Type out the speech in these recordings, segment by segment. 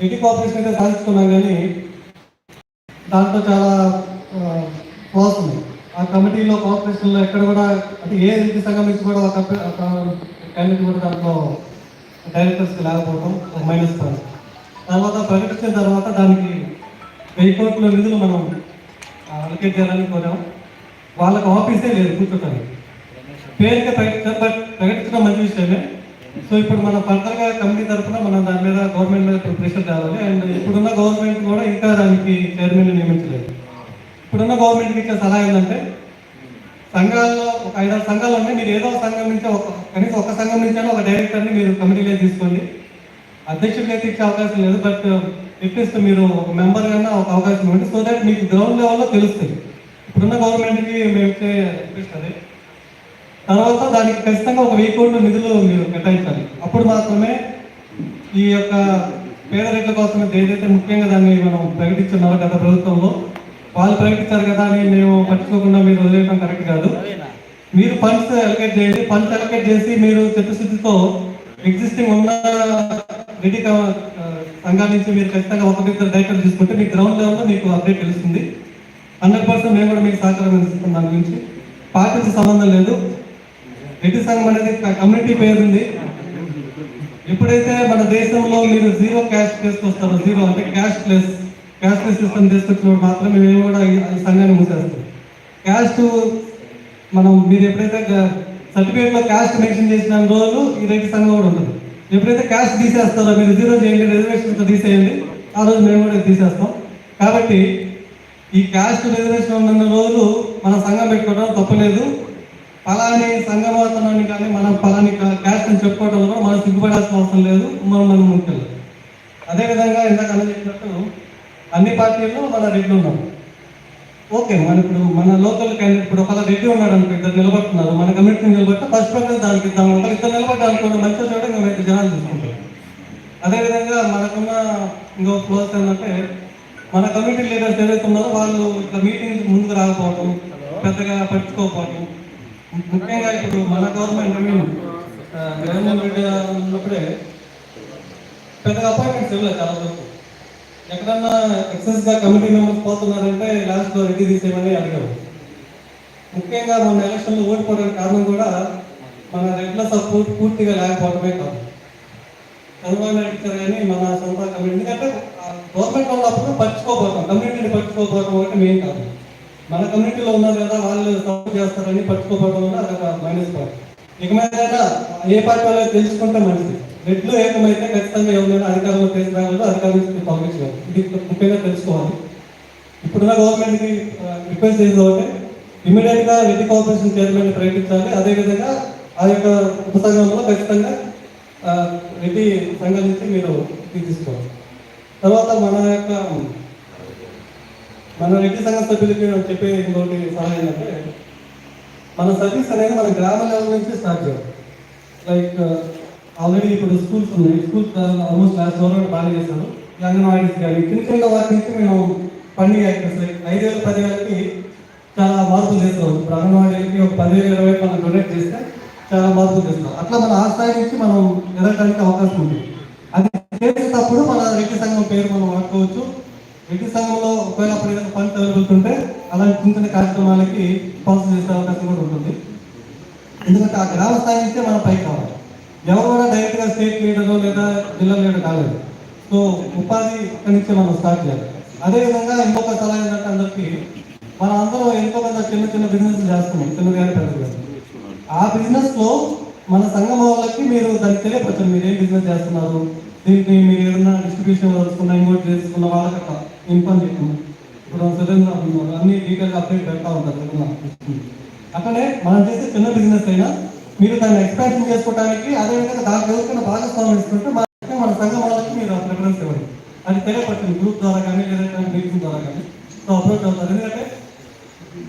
Eighty cooperation అయితే సాధిస్తున్నాం కానీ దాంట్లో చాలా ఫ్లాస్ ఉంది ఆ కమిటీలో కోఆపరేషన్లో ఎక్కడ కూడా అంటే ఏ రెడ్డి సంఘం నుంచి కూడా ఒక కమిటీ కూడా దాంట్లో డైరెక్టర్స్ లేకపోవడం మైనస్ పాయింట్ తర్వాత ప్రకటించిన తర్వాత దానికి వెయ్యి కోట్ల నిధులు మనం అలకేట్ చేయాలని కోరాం. వాళ్ళకి ఆఫీసే లేదు కూర్చోటానికి. పేరుగా ప్రకటించారు బట్ ప్రకటించడం మంచి విషయమే. సో ఇప్పుడు మన ఫర్దర్గా కమిటీ తరఫున మనం దాని మీద గవర్నమెంట్ మీద ప్రెషర్ తేవాలి అండ్ ఇప్పుడున్న గవర్నమెంట్ కూడా ఇంకా దానికి చైర్మన్ నియమించలేదు. ఇప్పుడున్న గవర్నమెంట్కి ఇచ్చే సలహా ఏంటంటే సంఘాల్లో ఒక ఐదారు సంఘాలు ఉన్నాయి. మీరు ఏదో ఒక సంఘం నుంచి ఒక కనీసం ఒక సంఘం నుంచి ఒక డైరెక్టర్ని మీరు కమిటీలో తీసుకోండి. అధ్యక్షుడికి అయితే ఇచ్చే అవకాశం లేదు బట్ ఎట్లీస్ట్ మీరు ఒక మెంబర్ కన్నా ఒక అవకాశం ఇవ్వండి. సో దట్ మీకు గ్రౌండ్ లెవెల్లో తెలుస్తుంది. ఇప్పుడున్న గవర్నమెంట్కి మేము ఇచ్చే అదే. తర్వాత దానికి ఖచ్చితంగా ఒక వెయ్యి కోట్ల నిధులు మీరు కేటాయించాలి. అప్పుడు మాత్రమే ఈ యొక్క పేదరికల కోసం ఏదైతే ముఖ్యంగా దాన్ని మనం ప్రకటించున్నారో గత ప్రభుత్వంలో వాళ్ళు ప్రకటించారు కదా అని మేము పట్టించుకోకుండా మీరు వదిలేయడం కరెక్ట్ కాదు. మీరు ఫండ్స్ అలకేట్ చేయండి. ఫండ్స్ అలకేట్ చేసి మీరు చిత్తశుద్ధితో ఎగ్జిస్టింగ్ ఉన్న రెడీ సంఘాల నుంచి మీరు ఖచ్చితంగా ఒక ఇద్దరు డైరెక్టర్ తీసుకుంటే మీ గ్రౌండ్ లెవెల్లో మీకు అప్డేట్ తెలుస్తుంది. హండ్రెడ్ పర్సెంట్ మేము కూడా మీకు సహకారం అందిస్తున్నాం దాని గురించి. పార్టీకి సంబంధం లేదు. రెడ్డి సంఘం అనేది కమ్యూనిటీ పేరు ఉంది ఎప్పుడైతే మన దేశంలో మీరు జీరో క్యాష్ తీసుకొస్తారో జీరో అంటే cash plus cash plus system తీసుకొచ్చినప్పుడు మాత్రమే మేము కూడా ఈ సంఘాన్ని మూసేస్తాం. క్యాస్ట్ మనం మీరు ఎప్పుడైతే సర్టిఫికేట్లో క్యాస్ట్ మెన్షన్ చేసిన రోజు ఈ రైతు సంఘం కూడా ఉంటుంది. ఎప్పుడైతే క్యాస్ట్ తీసేస్తారో మీరు జీరో చేయండి రిజర్వేషన్ తీసేయండి ఆ రోజు మేము కూడా తీసేస్తాం. కాబట్టి ఈ క్యాస్ట్ రిజర్వేషన్ ఉన్న రోజులు మన సంఘం పెట్టుకోవడం తప్పలేదు. ఫలాని సంఘమవుతున్నాన్ని కానీ మనం ఫలాని క్యాస్ట్ అని చెప్పుకోవడంలో మనం సిగ్గుపడాల్సిన అవసరం లేదు మనం మనం ముందుకెళ్ళాలి అదేవిధంగా ఇందాక అన్న చెప్పినట్టు అన్ని పార్టీల్లో మన రెడ్డి ఉన్నాం ఓకే మన ఇప్పుడు మన లోకల్ క్యాండిడేట్ ఇప్పుడు ఒకవేళ రెడ్డి ఉన్నాడు అనుకో ఇద్దరు నిలబడుతున్నారు. మన కమిటీని నిలబడితే ఫస్ట్ ప్రైజ్ దానికి ఇద్దాం ఒకవేళ ఇద్దరు నిలబడ్డా మంచిగా చూడడం మేము అయితే జనాలు తీసుకుంటాం అదేవిధంగా మనకున్న ఇంకో క్లోజ్ ఏంటంటే మన కమిటీ లీడర్స్ ఏదైతే ఉన్నారో వాళ్ళు ఇట్లా మీటింగ్ ముందుకు రాకపోవడం పెద్దగా పట్టించుకోకపోవడం ముఖ్యంగా ఇప్పుడు మన గవర్నమెంట్ మేము మీన్ జగన్మోహన్ రెడ్డి ఉన్నప్పుడే పెద్దగా అపాయింట్మెంట్స్ ఇవ్వలేదు చాలా వరకు. ఎక్కడన్నా ఎక్సెస్గా కమిటీ మెంబర్స్ పోతున్నారంటే లాస్ట్లో రెడ్డి తీసేయమని అడిగాము. ముఖ్యంగా మన ఎలక్షన్లో ఓడిపోవడానికి కారణం కూడా మన రెడ్ల సపోర్ట్ పూర్తిగా లేకపోవడమే కాదు. హనుమాన్ నాయుడు ఇచ్చారు కానీ మన సొంత కమిటీ ఎందుకంటే గవర్నమెంట్ ఉన్నప్పుడు పట్టించుకోపోతాం కమ్యూనిటీని పట్టించుకోపోవడం ఒకటి మెయిన్ కాదు. మన కమ్యూనిటీలో ఉన్నారు కదా వాళ్ళు సపోర్ట్ చేస్తారని పట్టుకోపోవడం వల్ల అదొక మైనస్ పాయింట్ ఇక మీద ఏ పార్టీ వాళ్ళు తెలుసుకుంటే మంచిది. రెడ్లు ఏకమైతే ఖచ్చితంగా ఎవరైనా అధికారంలో తీసుకురాగలరు అధికారం పంపించగలరు ఇది ముఖ్యంగా తెలుసుకోవాలి. ఇప్పుడున్న గవర్నమెంట్కి రిక్వెస్ట్ చేసేది ఒకటే. ఇమీడియట్గా రెడ్డి కార్పొరేషన్ చైర్మన్ ప్రకటించాలి అదేవిధంగా ఆ యొక్క ఉపసంఘంలో ఖచ్చితంగా రెడ్డి సంఘం నుంచి మీరు తీసుకోవాలి. తర్వాత మన యొక్క మన రెడ్డి సంఘ సభ్యులకి నేను చెప్పే ఇంకోటి సలహా ఏంటంటే మన సర్వీస్ అనేది మన గ్రామ లెవెల్ నుంచి స్టార్ట్ చేయాలి. లైక్ uh, ఆల్రెడీ ఇప్పుడు స్కూల్స్ ఉన్నాయి. స్కూల్స్ ఆల్మోస్ట్ లాస్ట్ గవర్నమెంట్ బాగా చేశాను ఈ అంగన్వాడీస్ కానీ చిన్న చిన్న వాటి నుంచి మేము పండుగ యాక్టర్స్ లైక్ ఐదు వేల పదివేలకి చాలా మార్పులు చేస్తాం. ఇప్పుడు అంగన్వాడీలకి ఒక పదివేలు ఇరవై మనం డొనేట్ చేస్తే చాలా మార్పులు చేస్తాం. అట్లా మన ఆ స్థాయి నుంచి మనం ఎదగడానికి అవకాశం ఉంది. అది చేసేటప్పుడు మన రెడ్డి సంఘం పేరు మనం వాడుకోవచ్చు. రెడ్డి సంఘంలో ఒకవేళ అప్పుడు ఏదైనా ఫండ్స్ అవైలబుల్ అలాంటి చిన్న చిన్న కార్యక్రమాలకి స్పాన్సర్ చేసే అవకాశం కూడా ఉంటుంది. ఎందుకంటే ఆ గ్రామ స్థాయి నుంచే మనం పైకి కావాలి ఎవరు కూడా డైరెక్ట్గా స్టేట్ లీడర్లో లేదా జిల్లా లీడర్ కాలేదు. సో ఉపాధి అక్కడి నుంచే మనం స్టార్ట్ చేయాలి. అదేవిధంగా ఇంకొక సలహా ఏంటంటే అందరికి మనం అందరం ఎంతో కొంత చిన్న చిన్న బిజినెస్ చేస్తున్నాం. చిన్న కానీ పెద్ద ఆ బిజినెస్లో మన సంఘం వాళ్ళకి మీరు దానికి తెలియపరచండి. మీరు ఏం బిజినెస్ చేస్తున్నారు? దీనికి మీరు ఏదైనా డిస్ట్రిబ్యూషన్ వస్తున్నా ఇంకోటి చేసుకున్న వాళ్ళకి కట్ట ఇన్ఫార్మ్ చేయకుండా ఇప్పుడు సురేంద్ర అన్ని డీటెయిల్ అప్డేట్ పెడతా ఉంటారు ఏదైనా. అట్లనే మనం చేసే చిన్న బిజినెస్ అయినా మీరు దాన్ని ఎక్స్పాన్షన్ చేసుకోవడానికి అదేవిధంగా దానికి ఎవరికైనా భాగస్వామ్యం ఇస్తుంటే మన మన సంఘం వాళ్ళకి మీరు ప్రిఫరెన్స్ ఇవ్వండి. అది తెలియపడుతుంది గ్రూప్ ద్వారా కానీ లేదంటే మీటింగ్ ద్వారా కానీ. సో అప్రోచ్ అవుతారు. ఎందుకంటే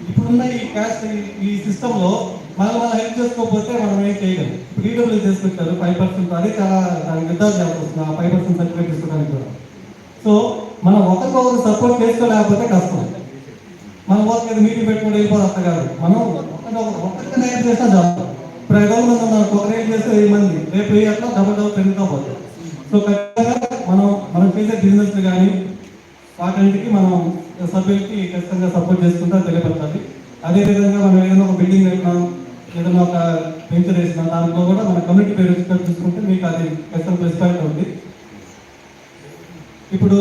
ఇప్పుడున్న ఈ క్యాస్ట్ ఈ సిస్టమ్లో మనం మనం హెల్ప్ చేసుకోకపోతే మనం ఏం చేయలేం. ఇప్పుడు చేసుకుంటారు ఫైవ్ పర్సెంట్ అది చాలా దానికి యుద్ధాలు చేయాల్సి ఆ ఫైవ్ పర్సెంట్ సర్టిఫికేట్ తీసుకోవడానికి కూడా. సో మనం ఒకరికొకరు సపోర్ట్ చేసుకోలేకపోతే కష్టం. మనం వాళ్ళకి మీటింగ్ పెట్టుకుని వెళ్ళిపోదు అంత కాదు మనం ఒక్కరికి నయం చేసినా చాలు. ఇప్పుడు ఐదు వందల మంది ఒకరు ఏం చేస్తే వెయ్యి మంది రేపు వెయ్యి అట్లా డబుల్ డబుల్ పెరుగుతా పోతాం. సో ఖచ్చితంగా మనం మనం చేసే బిజినెస్ కానీ వాటింటికి మనం సభ్యులకి ఖచ్చితంగా సపోర్ట్ చేసుకుంటా తెలియపరచాలి. అదేవిధంగా మనం ఏదైనా ఒక బిల్డింగ్ కట్టినాం ఏదైనా ఒక వెంచర్ వేసినాం దాంట్లో కూడా మన కమ్యూనిటీ పేరు చూసుకుంటే మీకు అది ఎస్ఎల్ ప్లస్ పాయింట్ ఉంది ఇప్పుడు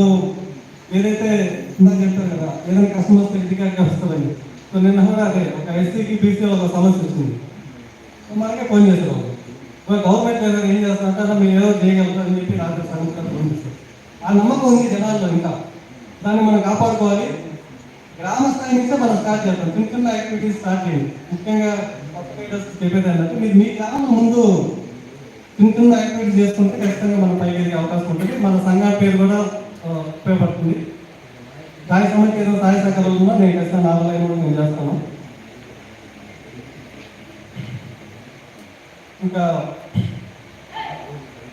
ఏదైతే ఇందాక చెప్పారు కదా ఏదైనా కష్టం వస్తే ఇంటికాడికి వస్తుందని సో నిన్న కూడా అదే ఒక ఎస్సీకి బీసీ ఒక సమస్య వచ్చింది. మనకే ఫోన్ చేశారు గవర్నమెంట్ ఏదైనా ఏం చేస్తారంటే మేము ఏదో చేయగలుగుతారని చెప్పి నాకు సంగతి ఫోన్ ఆ నమ్మకం ఉంది జనాల్లో ఇంకా. దాన్ని మనం కాపాడుకోవాలి. గ్రామ స్థాయి నుంచే మనం స్టార్ట్ చేద్దాం. చిన్న చిన్న యాక్టివిటీస్ స్టార్ట్ చేయండి. ముఖ్యంగా కొత్త లీడర్స్ చెప్పేది ఏంటంటే మీరు మీ గ్రామం ముందు చిన్న చిన్న యాక్టివిటీస్ చేసుకుంటే ఖచ్చితంగా మనం పైకి ఎదిగే అవకాశం ఉంటుంది. మన సంఘం పేరు కూడా ఉపయోగపడుతుంది. దాని సమస్య ఏదో సహాయ సహకారాలు ఉన్నా నేను ఖచ్చితంగా నా వల్ల కూడా నేను చేస్తాను. ఇంకా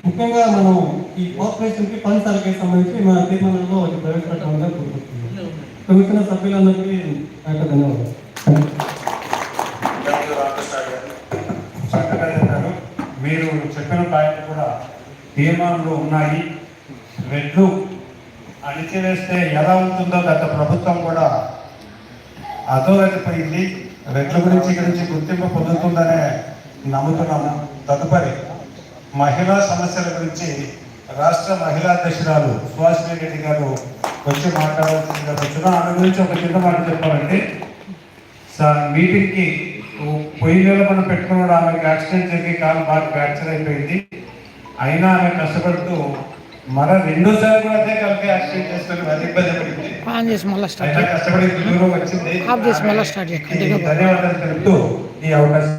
ముఖ్యంగా మనం ఈ కార్పొరేషన్కి ఫండ్స్ అలకే సంబంధించి మన తీర్మానంలో ఒక ప్రవేశపెట్టడం కోరుకుంటున్నాం కమిషనర్ సభ్యులందరికీ ధన్యవాదాలు. మీరు చెప్పిన పాయింట్ కూడా తీర్మానంలో ఉన్నాయి. రెడ్లు అణిచివేస్తే ఎలా ఉంటుందో గత ప్రభుత్వం కూడా అధోరతిపోయింది రెడ్ల గురించి ఇక్కడి నుంచి గుర్తింపు పొందుతుందనే నమ్ముతున్నాము తదుపరి మహిళా సమస్యల గురించి రాష్ట్ర మహిళా అధ్యక్షురాలు సుహాసిని రెడ్డి గారు వచ్చి మాట్లాడాల్సిందిగా వచ్చిన ఆమె గురించి ఒక చిన్న మాట చెప్పాలండి సార్ మీటింగ్కి పొయ్యి నెల మనం పెట్టుకున్నాడు ఆమెకి యాక్సిడెంట్ జరిగి కాలు బాగా ఫ్రాక్చర్ అయిపోయింది. అయినా ఆమె కష్టపడుతూ మర రెండోసారి కూడా అదే కలిపి యాక్సిడెంట్ చేసుకొని మరి ఇబ్బంది పడింది. ఆన్ చేసి మళ్ళీ స్టార్ట్ అయినా కష్టపడి దూరం వచ్చింది. ధన్యవాదాలు తెలుపుతూ ఈ అవకాశం